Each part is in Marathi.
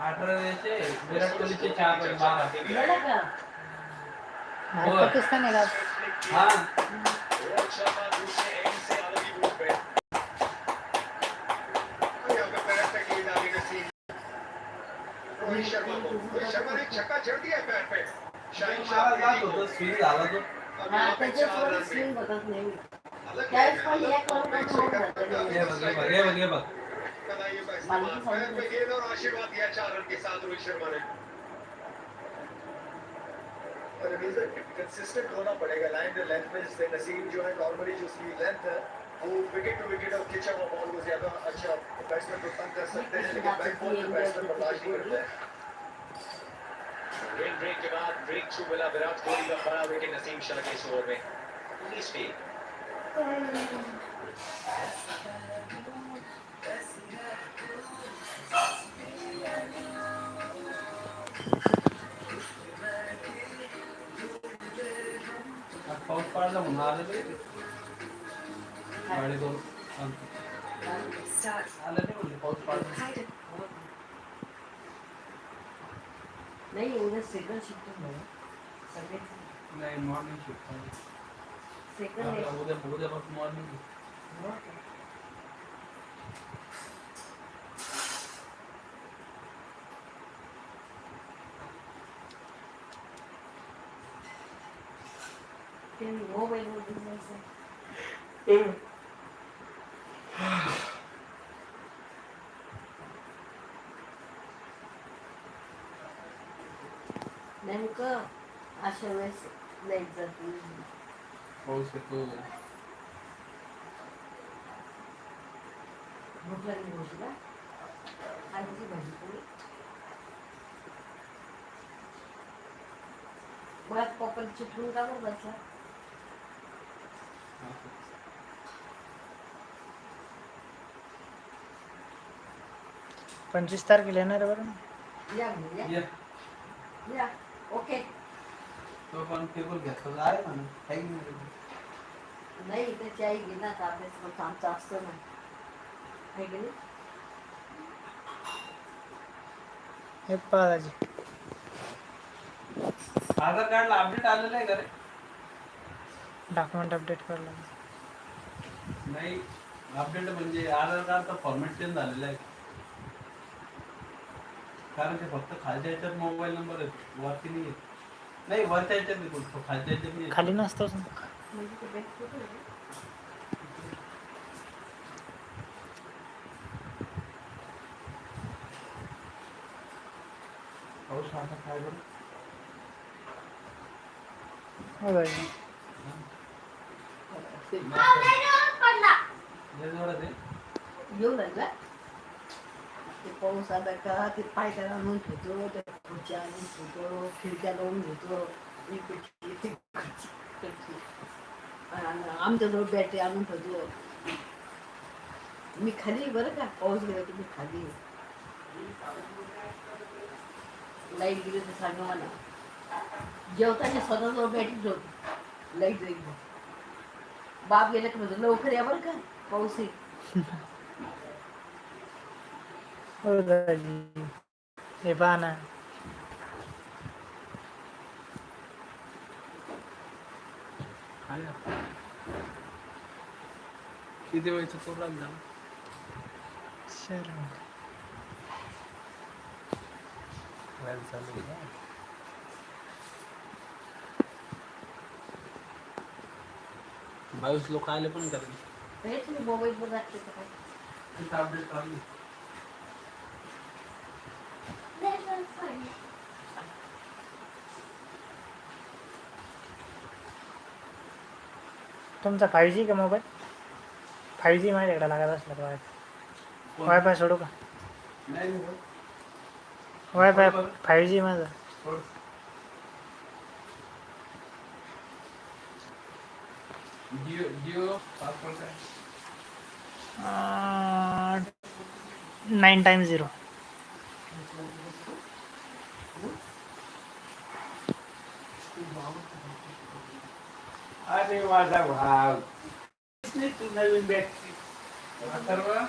अठरा द्यायचे विराट कोहलीचे चार पण बारा झालं का आज होय. पाकिस्तान आहे का हा रोहित शर्मा दूसरे एंड से अलग ही। रूट पे यहाँ पे पैर पे गेंद आगे का सीन रोहित शर्मा को रोहित शर्मा ने छक्का जड़ दिया है पैर पे शाहिन शाह मला जात होतं स्विंग झाला तो अब हा यहाँ पे त्याच्या चार थोडी रन स्विंग बघत नेहमी अलग त्यावेळेस पण अलग एक वर बैट्स पण लेकर होत हे? बघ हे बघ हे बघ पैर पे गेंद और आशीर्वाद दिया चार रन के साथ रोहित शर्मा ने कंसिस्टेंट होना पड़ेगा लाइन द लेंथ में नसीम जो है नॉर्मली जो उसकी लेंथ है वो विकेट टू विकेट और खिंचा हुआ बॉल को ज्यादा अच्छा बैट्समैन को तंग कर सकते हैं लेकिन बैक बॉल पे बैट्समैन बर्दाश्त नहीं करते हैं ब्रेक के बाद ब्रेक मिला विराट कोहली का बड़ा विकेट नसीम शाह के इस ओवर में उन्नीस पे पडला म्हणून आलं ते. गाडी करून आणतो. आलं नाही म्हणले पाऊस पडला. नाही उद्या सेकंड शिफ्ट सगळे नाही मॉर्निंग शिफ्ट सेकंड उद्या उद्यापासून मॉर्निंग ते मोबाईल मध्ये जायचं. नेमकं अशा वेळेस लाइट जाते पाऊस येतो का आईची भाजी पोळी मुळात पप्पाला चिटकून का बरं बसला पंचवीस तारखेला येणार आहे बरं ना? या या. ये. या. ओके. तो पण टेबल घेतला आहे म्हणून काही नाही? नाही त्याची आई गेला का अभ्यास करतो आमचं असतं ना. आहे की नाही? हे आधार कार्डला अपडेट आलेलं आहे का रे? डॉक्युमेंट अपडेट कर करायला नाही अपडेट म्हणजे आधार कार्डचा फॉर्मॅट चेंज झालेला आहे कारण ते फक्त खालच्या ह्याच्यात मोबाईल नंबर आहे वरती नाही आहे. नाही वरच्या ह्याच्यात आहे फक्त खालच्या ह्याच्यात नाही आहे. खाली नसतोच ना म्हणजे ते बॅग कुठे आहे? पाऊस आता काय बरं हो जाईल. येऊ लागला ते पाऊस आला का ते पाय आणून ठेवतो त्या खुर्च्या आणून ठेवतो खिडक्या लावून घेतो इकडची तिकडची, आमच्याजवळ बॅटरी आणून ठेवतो मी खाली बरं का पाऊस गेला की मी खाली लाइट गेली तर सांगा मला. जेवताना स्वतःजवळ बॅटरी ठेवतो. लाइट जाईल बाप गेला की म्हणजे लवकर या बरं का पाऊस येईल हो हे पहा ना? किती वेळचं प्रोग्राम झाला चालू आहे का? बावीस लोक आले पण करेल हे तुम्ही मोबाईलवर लागते का? काय अपडेट चालू आहे. तुमचा फाईव्ह जी का मोबाईल फाईव्ह जी माझ्याकडे लागत असला तर वायफाय वायफाय सोडू का? वायफाय फाईव्ह जी माझा. Jio Jio nine time zero अरे माझा भाग नवीन वर-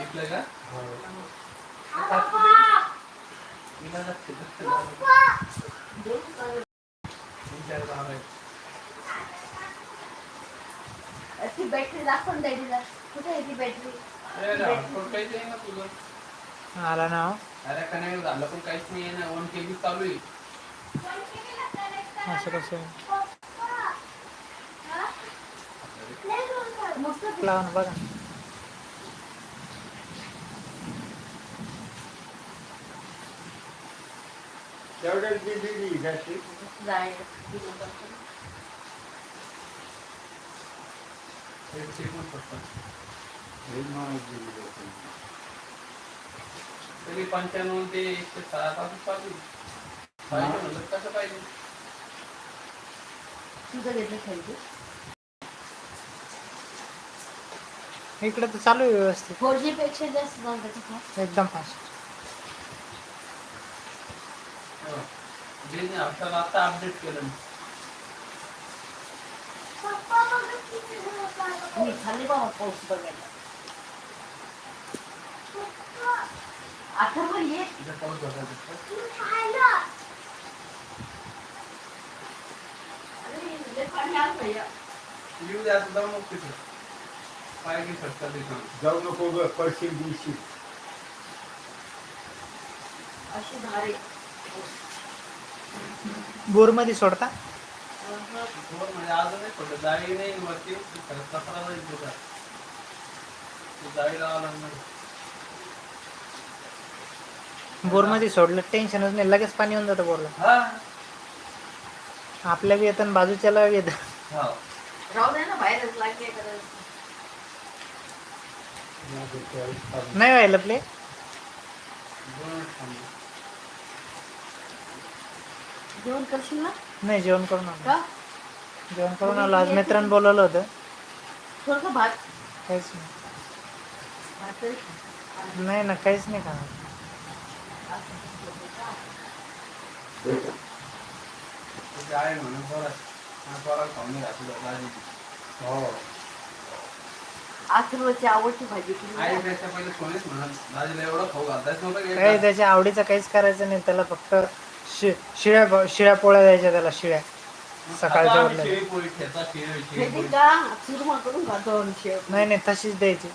इथलं का ती बॅटरी दाखवून द्यायची कुठे आहे ती बॅटरी आला ना हो. अरे कनेक्ट झालं पण काहीच नाही आहे ना वन के बी चालू आहे. असं कसं पप्पा. हा? लय दूर कर. मस्त लावा ना बघा तेवढ्याच दिलेली बॅटरी जायचं एक सेकंड फक्त हे महाग दिली होती. तरी पंच्याण्णव ते एकशे सहा तास चालू आहे. पाहिजे म्हणलं तर कसं पाहिजे तुझं घेतलं खायचं इकडे तर चालू आहे व्यवस्थित फोर जी पेक्षा जास्त जाऊन त्याच्यात एकदम फास्ट जे नाही आपल्याला आता अपडेट केलं मी. पप्पा बघा किती दूर आहे. मी खाली बाबा पाऊस बघायला पप्पा, आठवण ये इथं पाऊस बघायचा. तुम्ही पाहिलं? अरे लय पाणी आलं भैया. येऊ द्या आता जाऊ नको तिथे पाय की फटका तिथं जाऊ नको ग पडशील दिवशी अशी भारी बोरमध्ये सोडता वर म्हणजे अजून नाही पडलं जाळी नाही वरती खरंच कचरा नाही तुझा तू जाळी लावा लागणार बोरमध्ये सोडलं टेन्शनच नाही लगेच पाणी येऊन जातं बोरला. हा. आपल्या बी येतं आणि बाजूच्याला बी येतं. हा. नाही व्हायला प्ले. जेवण करशील ना? नाही जेवण करून आलो का? जेवण करून आलो. आज मित्रांनी बोलवलं होतं. थोडं भात. काहीच नाही. भात तरी खा. नाही ना काहीच नाही खाणार. तुझे आहे म्हणून पोरा पोरा खाऊन नाही घातलं भाजी हो आथर्वची आवडती भाजी केली आई ना. त्याच्या पहिले सोनेच म्हणत भाजीला एवढं खाऊ घालताच नव्हतं काही? त्याच्या आवडीचं काहीच करायचं नाही. त्याला फक्त शि शिळ्या ब- शिळ्या पोळ्या द्यायच्या त्याला शिळ्या सकाळच्या आता आम्ही उरलेल्या. शेळी पोळी ठेचा शेळी शेळी फेटी पोळी का चुरमा करून खातो आणि शेव नाही नाही तशीच द्यायची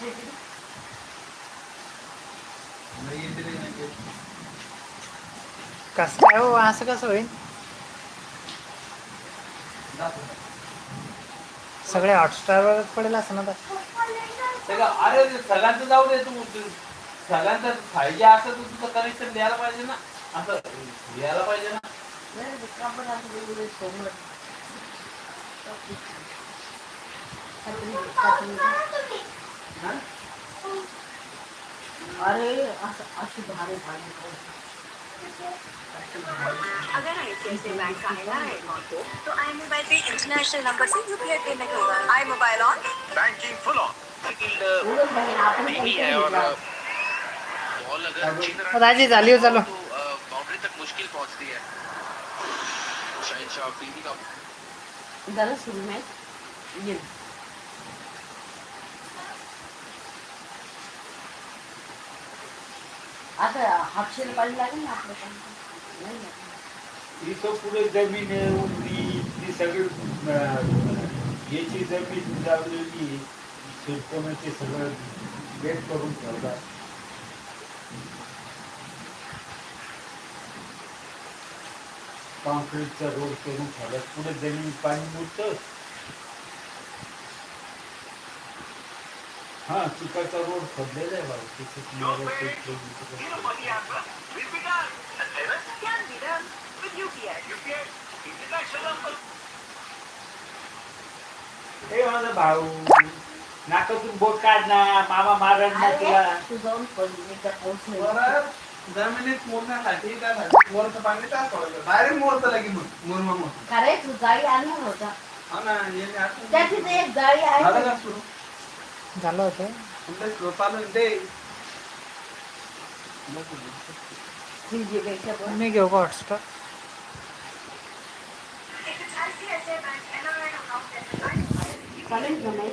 फेटी. नाही येते रे, नाही येत. कसं काय हो असं कसं होईल दाखव. सगळे हॉटस्टारवर पडेल असं ना आता. अरे ते सगळ्यांचं जाऊ दे तू तू- सगळ्यांचं पाहिजे असं तू तुझं कनेक्शन द्यायला पाहिजे ना असं द्यायला पाहिजे ना नाही का बरं असं वेगवेगळे सोमवार? हा? अरे असं अशी भारी खायची. अगर हो तो आई मोबाइल पे इंटरनेशनल नंबर से यूपीआई पेमेंट होगा iMobile on banking full on राजी झाली हो चलो पहुंचती है शहनशाह अफरीदी का झालं सुरू मॅच येईल आता हापशेला पाणी लागेल ना आपलं पण नाही इथं पुढे जमीन आहे उंडी ती सगळी अं, याची जमीन लावलेली आहे. सगळं वेट करून ठेवतात कॉन्क्रीटचा रोड करून ठेवला पुढे जमीन पाणी मुरतं हा चिकाचा रोड खोदलेला आहे बाबा त्याच्यात मला ते- ते- Can be done with UPI. ए माझा भाऊ. नाकातून बोट काढ ना मामा मारण ना तुला. अरे, तू जाऊन पडली मी काय पाऊस नाही बरं, जमिनीत मोडण्यासाठी त्यासाठी मोरचं पाणी काय सोडायचं डायरेक्ट मोरचं लागे मग मोर मग का रे तू जाळी आणणार होता हा ना येणे आठवण. त्या तिथे एक जाळी झालं आहे का सुरू झालं होतं तुमच्या स्लो चालू आहे ते थ्री जी पेक्षा पण मी घेऊ का Hotstar. If it's ICICI Bank NRI account, then the line चालेल का नाही